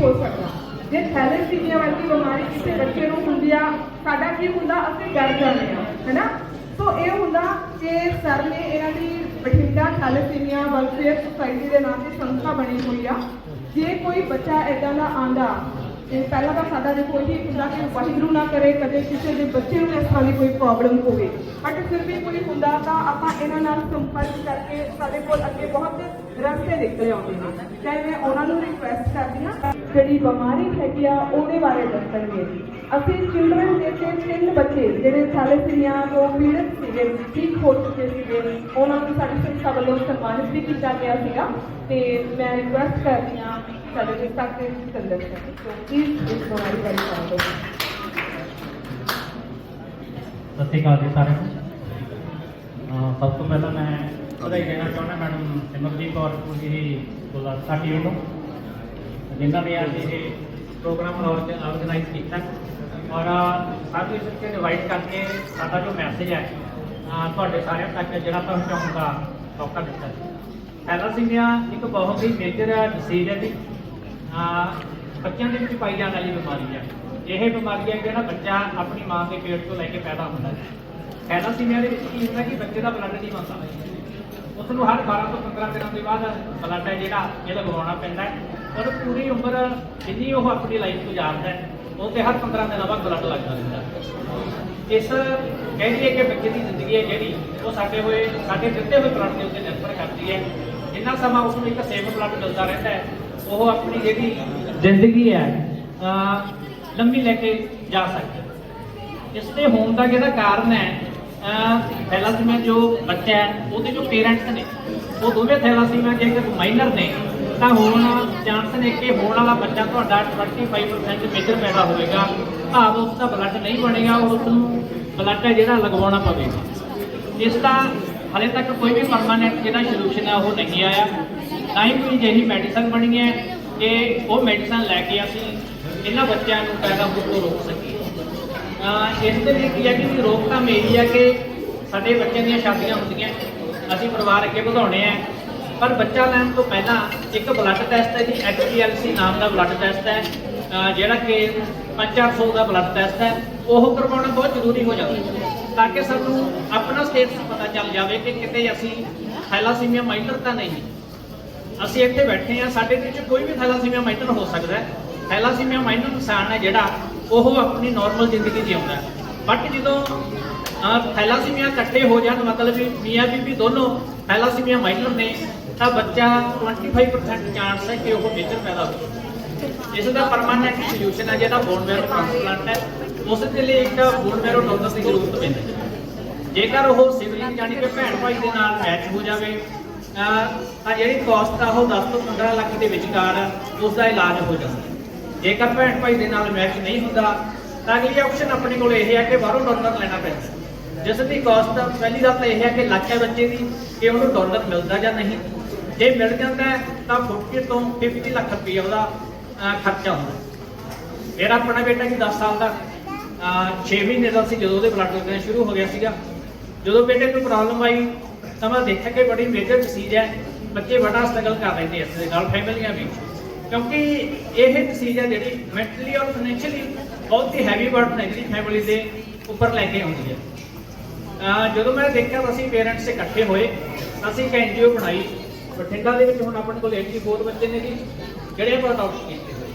ਹੋ ਸਕਦਾ। ਜੇ ਥੈਲੇਸੀਮੀਆ ਵਰਗੀ ਬਿਮਾਰੀ ਕਿਸੇ ਬੱਚੇ ਨੂੰ ਹੁੰਦੀ ਆ, ਸਾਡਾ ਕੀ ਹੁੰਦਾ? ਅਸੀਂ ਡਰ ਜਾਂਦੇ ਆ, ਹੈਨਾ? ਸੋ ਇਹ ਹੁੰਦਾ ਕਿ ਸਰ ਨੇ ਇਹਨਾਂ ਦੀ ਬਠਿੰਡਾ ਥੈਲੇਸੀਮੀਆ ਵੈਲਫੇਅਰ ਸੁਸਾਇਟੀ ਦੇ ਨਾਮ ਤੇ ਸੰਸਥਾ ਬਣੀ ਹੋਈ ਆ। ਜੇ ਕੋਈ ਬੱਚਾ ਐਦਾਂ ਦਾ ਆਂਦਾ ਤੇ ਪਹਿਲਾਂ ਤਾਂ ਸਾਡਾ ਦੇਖੋ ਇਹੀ ਹੁੰਦਾ ਕਿ ਵਾਹਿਗੁਰੂ ਨਾ ਕਰੇ, ਕਦੇ ਕਿਸੇ ਦੇ ਬੱਚੇ ਨੂੰ ਇਸ ਤਰ੍ਹਾਂ ਦੀ ਕੋਈ ਪ੍ਰੋਬਲਮ ਹੋਵੇ। ਬਟ ਫਿਰ ਵੀ ਕੋਈ ਹੁੰਦਾ ਤਾਂ ਆਪਾਂ ਇਹਨਾਂ ਨਾਲ ਸੰਪਰਕ ਕਰਕੇ ਸਾਡੇ ਕੋਲ ਅੱਗੇ ਬਹੁਤ ਰਸਤੇ ਨਿਕਲੇ ਆਉਂਦੇ ਨੇ। ਚਾਹੇ ਮੈਂ ਉਹਨਾਂ ਨੂੰ ਰਿਕੁਐਸਟ ਕਰਦੀ ਹਾਂ। ਜਿਹੜੀ ਬਿਮਾਰੀ ਹੈਗੀ ਆ, ਉਹਦੇ ਬਾਰੇ ਦੱਸਣਗੇ। ਅਸੀਂ ਚਿਲਡਰਨ ਦੇ ਤੇ ਤਿੰਨ ਬੱਚੇ, ਜਿਹੜੇ ਥੈਲੇਸੀਮੀਆ ਤੋਂ ਪੀੜਤ ਸੀਗੇ, ਠੀਕ ਹੋ ਚੁੱਕੇ ਸੀਗੇ, ਉਹਨਾਂ ਨੂੰ ਸਾਡੀ ਸੰਸਥਾ ਵੱਲੋਂ ਸਨਮਾਨਿਤ ਵੀ ਕੀਤਾ ਗਿਆ ਸੀਗਾ। ਤੇ ਮੈਂ ਰਿਕੁਐਸਟ ਕਰਦੀ ਹਾਂ ਸਾਡੇ ਦੇ ਸੰਦਰਸ਼ ਕਰਨ ਪਲੀਜ਼ ਇਸ ਬਿਮਾਰੀ ਬਾਰੇ ਜਾਣੋ ਸਤਿ ਸ਼੍ਰੀ ਅਕਾਲ ਜੀ ਸਾਰਿਆਂ ਨੂੰ। ਸਭ ਤੋਂ ਪਹਿਲਾਂ ਮੈਂ ਵਧਾਈ ਦੇਣਾ ਚਾਹੁੰਦਾ ਮੈਡਮ ਸਿਮਰਜੀਤ ਕੌਰ ਜੀ ਬੁਲਾ ਸਾਡੀ ਵੱਲੋਂ ਜਿਨ੍ਹਾਂ ਨੇ ਅੱਜ ਇਹ ਪ੍ਰੋਗਰਾਮ ਆਰਗੇਨਾਈਜ਼ ਕੀਤਾ। ਔਰ ਸਾਨੂੰ ਇਸ ਵਿੱਚ ਇਨਵਾਈਟ ਕਰਕੇ ਸਾਡਾ ਜੋ ਮੈਸੇਜ ਹੈ ਤੁਹਾਡੇ ਸਾਰਿਆਂ ਤੱਕ ਜਿਹੜਾ ਪਹੁੰਚਾਉਣ ਦਾ ਮੌਕਾ ਦਿੱਤਾ ਥੈਲਾਸੀਮੀਆ ਇੱਕ ਬਹੁਤ ਹੀ ਮੇਜਰ ਡਿਸੀਜ਼ ਹੈ ਜੀ। ਬੱਚਿਆਂ ਦੇ ਵਿੱਚ ਪਾਈ ਜਾਣ ਵਾਲੀ ਬਿਮਾਰੀ ਹੈ। ਇਹ ਬਿਮਾਰੀ ਹੈ ਜਿਹੜਾ ਬੱਚਾ ਆਪਣੀ ਮਾਂ ਦੇ ਪੇਟ ਤੋਂ ਲੈ ਕੇ ਪੈਦਾ ਹੁੰਦਾ ਹੈ। ਥੈਲਾਸੀਮੀਆ ਦੇ ਵਿੱਚ ਕੀ ਹੁੰਦਾ ਕਿ ਬੱਚੇ ਦਾ ਬਲੱਡ ਨਹੀਂ ਬਣਦਾ ਉਸ ਨੂੰ ਹਰ 12 ਤੋਂ 15 ਦਿਨਾਂ ਦੇ ਬਾਅਦ ਬਲੱਡ ਹੈ ਜਿਹੜਾ ਇਹ ਲਗਵਾਉਣਾ ਪੈਂਦਾ ਹੈ। ਔਰ ਪੂਰੀ ਉਮਰ ਜਿੰਨੀ ਉਹ ਆਪਣੀ ਲਾਈਫ ਗੁਜ਼ਾਰਦਾ ਹੈ, ਉਹ ਤੇ ਹਰ 15 ਦਿਨਾਂ ਬਾਅਦ ਬਲੱਡ ਲੱਗਦਾ ਰਹਿੰਦਾ ਇਸ ਕਹਿੰਦੀ ਹੈ ਕਿ ਬੱਚੇ ਦੀ ਜ਼ਿੰਦਗੀ ਹੈ ਜਿਹੜੀ, ਉਹ ਸਾਡੇ ਹੋਏ, ਸਾਡੇ ਦਿੱਤੇ ਹੋਏ ਬਲੱਡ ਦੇ ਉੱਤੇ ਨਿਰਭਰ ਕਰਦੀ ਹੈ। ਜਿੰਨਾ ਸਮਾਂ ਉਸ ਨੂੰ ਇੱਕ ਸੇਫ ਬਲੱਡ ਮਿਲਦਾ ਰਹਿੰਦਾ ਹੈ, ਉਹ ਆਪਣੀ ਜਿਹੜੀ ਜ਼ਿੰਦਗੀ ਹੈ ਲੰਮੀ ਲੈ ਕੇ ਜਾ ਸਕਦੀ ਹੈ। ਇਸ ਦੇ ਹੋਣ ਦਾ ਜਿਹੜਾ ਕਾਰਨ ਹੈ ਥੈਲਾਸੀਮੀਆ ਜੋ ਬੱਚਾ ਹੈ, ਉਹਦੇ ਜੋ ਪੇਰੈਂਟਸ ਨੇ, ਉਹ ਦੋਵੇਂ ਥੈਲਾਸੀਮਾ ਜੇ ਇੱਕ ਮਾਈਨਰ ਨੇ ਤਾਂ ਹੋਣ ਚਾਂਸ ਨੇ ਕਿ ਹੋਣ ਵਾਲਾ ਬੱਚਾ ਤੁਹਾਡਾ 25% ਮੇਜਰ ਪੈਦਾ ਹੋਵੇਗਾ। ਭਾਵ ਉਸ ਦਾ ਬਲੱਡ ਨਹੀਂ ਬਣੇਗਾ, ਉਸ ਨੂੰ ਬਲੱਡ ਹੈ ਜਿਹੜਾ ਲਗਵਾਉਣਾ ਪਵੇਗਾ। ਇਸ ਦਾ ਹਲੇ ਤੱਕ ਕੋਈ ਵੀ ਪਰਮਾਨੈਂਟ ਜਿਹੜਾ ਸੋਲੂਸ਼ਨ ਹੈ, ਉਹ ਨਹੀਂ ਆਇਆ। ਨਾ ਹੀ ਕੋਈ ਜਿਹੀ ਮੈਡੀਸਨ ਬਣੀ ਹੈ ਕਿ ਉਹ ਮੈਡੀਸਨ ਲੈ ਕੇ ਅਸੀਂ ਇਹਨਾਂ ਬੱਚਿਆਂ ਨੂੰ ਪੈਦਾ ਹੋਣ ਤੋਂ ਰੋਕ ਸਕੀਏ। ਇਸ ਦੇ ਲਈ ਕੀ ਹੈ ਕਿ ਰੋਕਥਾਮ ਇਹੀ ਹੈ ਕਿ ਸਾਡੇ ਬੱਚਿਆਂ ਦੀਆਂ ਸ਼ਾਦੀਆਂ ਹੁੰਦੀਆਂ, ਅਸੀਂ ਪਰਿਵਾਰ ਅੱਗੇ ਵਧਾਉਣੇ ਆ ਪਰ ਬੱਚਾ ਲੈਣ ਤੋਂ ਪਹਿਲਾਂ ਇੱਕ ਬਲੱਡ ਟੈਸਟ ਹੈ ਜੀ HPLC ਨਾਮ ਦਾ ਬਲੱਡ ਟੈਸਟ ਹੈ। ਜਿਹੜਾ ਕਿ 5-400 ਦਾ ਬਲੱਡ ਟੈਸਟ ਹੈ, ਉਹ ਕਰਵਾਉਣਾ ਬਹੁਤ ਜ਼ਰੂਰੀ ਹੋ ਜਾਂਦਾ ਤਾਂ ਕਿ ਸਾਨੂੰ ਆਪਣਾ ਸਟੇਟਸ ਪਤਾ ਚੱਲ ਜਾਵੇ ਕਿ ਕਿਤੇ ਅਸੀਂ ਥੈਲਾਸੀਮੀਆ ਮਾਈਨਰ ਤਾਂ ਨਹੀਂ। ਅਸੀਂ ਇੱਥੇ ਬੈਠੇ ਆ ਸਾਡੇ ਵਿੱਚ ਕੋਈ ਵੀ ਥੈਲਾਸੀਮੀਆ ਮਾਈਨਰ ਹੋ ਸਕਦਾ ਹੈ। ਥੈਲਾਸੀਮੀਆ ਮਾਈਨਰ ਇਨਸਾਨ ਹੈ ਜਿਹੜਾ ਉਹ ਆਪਣੀ ਨਾਰਮਲ ਜ਼ਿੰਦਗੀ ਜਿਉਂਦਾ ਬਟ ਜਦੋਂ ਥੈਲਾਸੀਮੀਆ ਇਕੱਠੇ ਹੋ ਜਾਣ, ਮਤਲਬ ਵੀ ਮੀਆਂ ਬੀਬੀ ਦੋਨੋਂ ਥੈਲਾਸੀਮੀਆ ਮਾਈਨਰ ਨੇ ਤਾਂ ਬੱਚਾ 25% ਚਾਂਸ ਹੈ ਕਿ ਉਹ ਮੇਜਰ ਪੈਦਾ ਹੋਵੇ। ਇਸ ਦਾ ਪਰਮਾਨੈਂਟ ਸੋਲੂਸ਼ਨ ਹੈ, ਜਿਹੜਾ ਬੋਨ ਮੈਰੋ ਟ੍ਰਾਂਸਪਲਾਂਟ ਹੈ, ਉਸ ਦੇ ਲਈ ਇੱਕ ਬੋਨ ਮੈਰੋ ਡੋਨਰ ਦੀ ਜ਼ਰੂਰਤ ਪੈਂਦੀ ਹੈ। ਜੇਕਰ ਉਹ ਸਿਵਲਿੰਗ ਜਾਨੀ ਕਿ ਭੈਣ ਭਾਈ ਦੇ ਨਾਲ ਮੈਚ ਹੋ ਜਾਵੇ ਤਾਂ ਜਿਹੜੀ ਕਾਸਟ ਆ ਉਹ 10 ਤੋਂ 15 ਲੱਖ ਦੇ ਵਿਚਕਾਰ ਉਸ ਦਾ ਇਲਾਜ ਹੋ ਜਾਂਦਾ ਜੇਕਰ ਭੈਣ ਭਾਈ ਦੇ ਨਾਲ ਮੈਚ ਨਹੀਂ ਹੁੰਦਾ, ਤਾਂ ਅਗਲੀ ਆਪਸ਼ਨ ਆਪਣੇ ਕੋਲ ਇਹ ਹੈ ਕਿ ਬਾਹਰੋਂ ਡੋਨਰ ਲੈਣਾ ਪੈਂਦਾ ਜਿਸ ਦੀ ਕਾਸਟ ਪਹਿਲੀ ਗੱਲ ਤਾਂ ਇਹ ਹੈ ਕਿ ਲੱਖ ਹੈ ਬੱਚੇ ਦੀ ਕਿ ਉਹਨੂੰ ਡਾਲਰ ਮਿਲਦਾ ਜਾਂ ਨਹੀਂ। ਜੇ ਮਿਲ ਜਾਂਦਾ ਤਾਂ 40 ਤੋਂ 50 ਲੱਖ ਰੁਪਏ ਉਹਦਾ ਖਰਚਾ ਹੁੰਦਾ ਮੇਰਾ ਆਪਣਾ ਬੇਟਾ ਜੀ 10 ਸਾਲ ਦਾ 6 ਮਹੀਨੇ ਦਾ ਸੀ ਜਦੋਂ ਉਹਦੇ ਬਲੱਡ ਲੱਗਣਾ ਸ਼ੁਰੂ ਹੋ ਗਿਆ ਸੀਗਾ। ਜਦੋਂ ਬੇਟੇ ਨੂੰ ਪ੍ਰੋਬਲਮ ਆਈ, ਤਾਂ ਮੈਂ ਦੇਖਿਆ ਕਿ ਬੜੀ ਮੇਜਰ ਡਿਸੀਜ਼ ਹੈ। ਬੱਚੇ ਬੜਾ ਸਟਰਗਲ ਕਰ ਰਹੇ ਨੇ ਇਸ ਦੇ ਨਾਲ ਫੈਮਿਲੀਆਂ ਵਿੱਚ। ਕਿਉਂਕਿ ਇਹ ਡਿਸੀਜ਼ ਹੈ ਜਿਹੜੀ ਮੈਂਟਲੀ ਔਰ ਫਾਈਨੈਂਸ਼ੀਅਲੀ ਬਹੁਤ ਹੀ ਹੈਵੀ ਬਰਡਨ ਹੈ, ਜਿਹੜੀ ਫੈਮਿਲੀ ਦੇ ਉੱਪਰ ਲੈ ਕੇ ਆਉਂਦੀ ਹੈ। ਜਦੋਂ ਮੈਂ ਦੇਖਿਆ ਤਾਂ ਅਸੀਂ ਪੇਰੈਂਟਸ ਇਕੱਠੇ ਹੋਏ, ਅਸੀਂ ਇੱਕ ਐਨਜੀਓ ਬਣਾਈ। ਬਠਿੰਡਾ ਦੇ ਵਿੱਚ ਹੁਣ ਆਪਣੇ ਕੋਲ 84 ਬੱਚੇ ਨੇ ਜੀ, ਜਿਹੜੇ ਆਪਾਂ ਅਡਾਪਟ ਕੀਤੇ ਹੋਏ।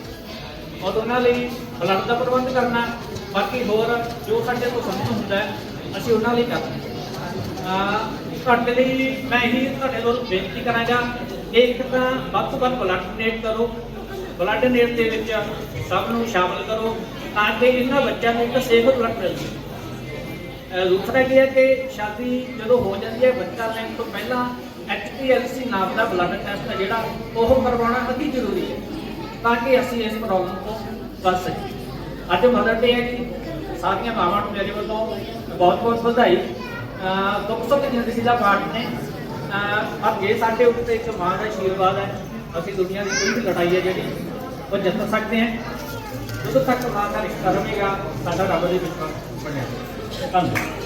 ਔਰ ਉਹਨਾਂ ਲਈ ਬਲੱਡ ਦਾ ਪ੍ਰਬੰਧ ਕਰਨਾ, ਬਾਕੀ ਹੋਰ ਜੋ ਸਾਡੇ ਤੋਂ ਸੰਭਵ ਹੁੰਦਾ ਹੈ ਅਸੀਂ ਉਹਨਾਂ ਲਈ ਕਰਦੇ ਹਾਂ। ਤੁਹਾਡੇ ਲਈ ਮੈਂ ਇਹੀ ਤੁਹਾਡੇ ਕੋਲ ਬੇਨਤੀ ਕਰਾਂਗਾ ਕਿ ਇੱਕ ਤਾਂ ਵੱਧ ਤੋਂ ਵੱਧ ਬਲੱਡ ਡੋਨੇਟ ਕਰੋ। ਬਲੱਡ ਡੋਨੇਟ ਦੇ ਵਿੱਚ ਸਭ ਨੂੰ ਸ਼ਾਮਲ ਕਰੋ, ਤਾਂ ਕਿ ਇਹਨਾਂ ਬੱਚਿਆਂ ਨੂੰ ਇੱਕ ਸੇਫ ਬਲੱਡ ਮਿਲ ਸਕੇ। ਅਹ ਦੂਸਰਾ ਕੀ ਹੈ ਕਿ ਸ਼ਾਦੀ ਜਦੋਂ ਹੋ ਜਾਂਦੀ ਹੈ, ਬੱਚਾ ਲੈਣ ਤੋਂ ਪਹਿਲਾਂ HPLC ਨਾਮ ਦਾ ਬਲੱਡ ਟੈਸਟ ਹੈ ਜਿਹੜਾ ਉਹ ਕਰਵਾਉਣਾ ਅਤੀ ਜ਼ਰੂਰੀ ਹੈ ਤਾਂ ਕਿ ਅਸੀਂ ਇਸ ਪ੍ਰੋਬਲਮ ਤੋਂ ਬਚ ਸਕੀਏ। ਅੱਜ ਮਦਰ ਡੇ ਹੈ ਜੀ ਸਾਰੀਆਂ ਮਾਵਾਂ ਨੂੰ ਮੇਰੇ ਵੱਲੋਂ ਬਹੁਤ ਬਹੁਤ ਵਧਾਈ। ਦੁੱਖ ਸੁੱਖ ਜ਼ਿੰਦਗੀ ਦਾ ਪਾਰਟ ਨੇ। ਅਹ ਪਰ ਜੇ ਸਾਡੇ ਉੱਤੇ ਇੱਕ ਮਾਂ ਦਾ ਆਸ਼ੀਰਵਾਦ ਹੈ। ਅਸੀਂ ਦੁਨੀਆ ਦੀ ਕੋਈ ਵੀ ਲੜਾਈ ਹੈ ਜਿਹੜੀ, ਉਹ ਜਿੱਤ ਸਕਦੇ ਹਾਂ। ਜਦੋਂ ਤੱਕ ਮਾਂ ਦਾ ਰਿਸ਼ਤਾ ਰਹੇਗਾ, ਸਾਡਾ ਰੱਬ ਦੇ ਵਿੱਚ ਬਣਿਆ ਧੰਨਵਾਦ।